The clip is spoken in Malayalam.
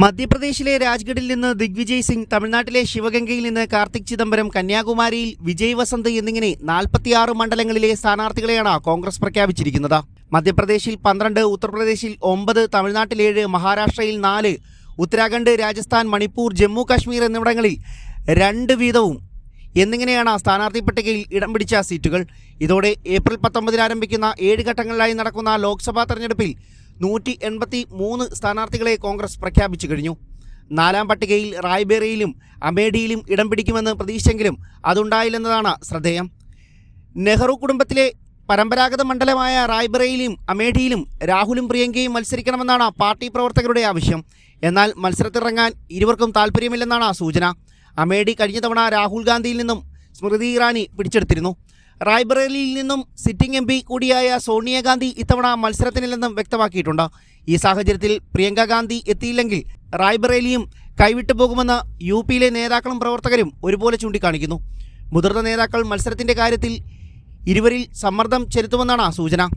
മധ്യപ്രദേശിലെ രാജ്ഗഡിൽ നിന്ന് ദിഗ്വിജയ് സിംഗ് തമിഴ്നാട്ടിലെ ശിവഗംഗയിൽ നിന്ന് കാർത്തിക് ചിദംബരം കന്യാകുമാരിയിൽ വിജയ് വസന്ത് എന്നിങ്ങനെ നാൽപ്പത്തിയാറ് മണ്ഡലങ്ങളിലെ സ്ഥാനാർത്ഥികളെയാണ് കോൺഗ്രസ് പ്രഖ്യാപിച്ചിരിക്കുന്നത്. മധ്യപ്രദേശിൽ പന്ത്രണ്ട് ഉത്തർപ്രദേശിൽ ഒമ്പത് തമിഴ്നാട്ടിൽ ഏഴ് മഹാരാഷ്ട്രയിൽ നാല് ഉത്തരാഖണ്ഡ് രാജസ്ഥാൻ മണിപ്പൂർ ജമ്മു കാശ്മീർ എന്നിവിടങ്ങളിൽ രണ്ട് വീതവും എന്നിങ്ങനെയാണ് സ്ഥാനാർത്ഥി പട്ടികയിൽ ഇടം പിടിച്ച സീറ്റുകൾ. ഇതോടെ ഏപ്രിൽ പത്തൊമ്പതിന് ആരംഭിക്കുന്ന ഏഴ് ഘട്ടങ്ങളിലായി നടക്കുന്ന ലോക്സഭാ തെരഞ്ഞെടുപ്പിൽ നൂറ്റി എൺപത്തി മൂന്ന് സ്ഥാനാർത്ഥികളെ കോൺഗ്രസ് പ്രഖ്യാപിച്ചു കഴിഞ്ഞു. നാലാം പട്ടികയിൽ റായ്ബേറിയിലും അമേഠിയിലും ഇടം പിടിക്കുമെന്ന് പ്രതീക്ഷിച്ചെങ്കിലും അതുണ്ടായില്ലെന്നതാണ് ശ്രദ്ധേയം. നെഹ്റു കുടുംബത്തിലെ പരമ്പരാഗത മണ്ഡലമായ റായ്ബറയിലും അമേഠിയിലും രാഹുലും പ്രിയങ്കയും മത്സരിക്കണമെന്നാണ് പാർട്ടി പ്രവർത്തകരുടെ ആവശ്യം. എന്നാൽ മത്സരത്തിറങ്ങാൻ ഇരുവർക്കും താല്പര്യമില്ലെന്നാണ് സൂചന. അമേഠി കഴിഞ്ഞ തവണ രാഹുൽ ഗാന്ധിയിൽ നിന്നും സ്മൃതി ഇറാനി പിടിച്ചെടുത്തിരുന്നു. റായ്ബറേലിയിൽ നിന്നും സിറ്റിംഗ് എം പി കൂടിയായ സോണിയാഗാന്ധി ഇത്തവണ മത്സരത്തിനില്ലെന്നും വ്യക്തമാക്കിയിട്ടുണ്ട്. ഈ സാഹചര്യത്തിൽ പ്രിയങ്ക ഗാന്ധി എത്തിയില്ലെങ്കിൽ റായ്ബറേലിയും കൈവിട്ടു പോകുമെന്ന് യു പിയിലെ നേതാക്കളും പ്രവർത്തകരും ഒരുപോലെ ചൂണ്ടിക്കാണിക്കുന്നു. മുതിർന്ന നേതാക്കൾ മത്സരത്തിന്റെ കാര്യത്തിൽ ഇരുവരിൽ സമ്മർദ്ദം ചെലുത്തുമെന്നാണ് സൂചന.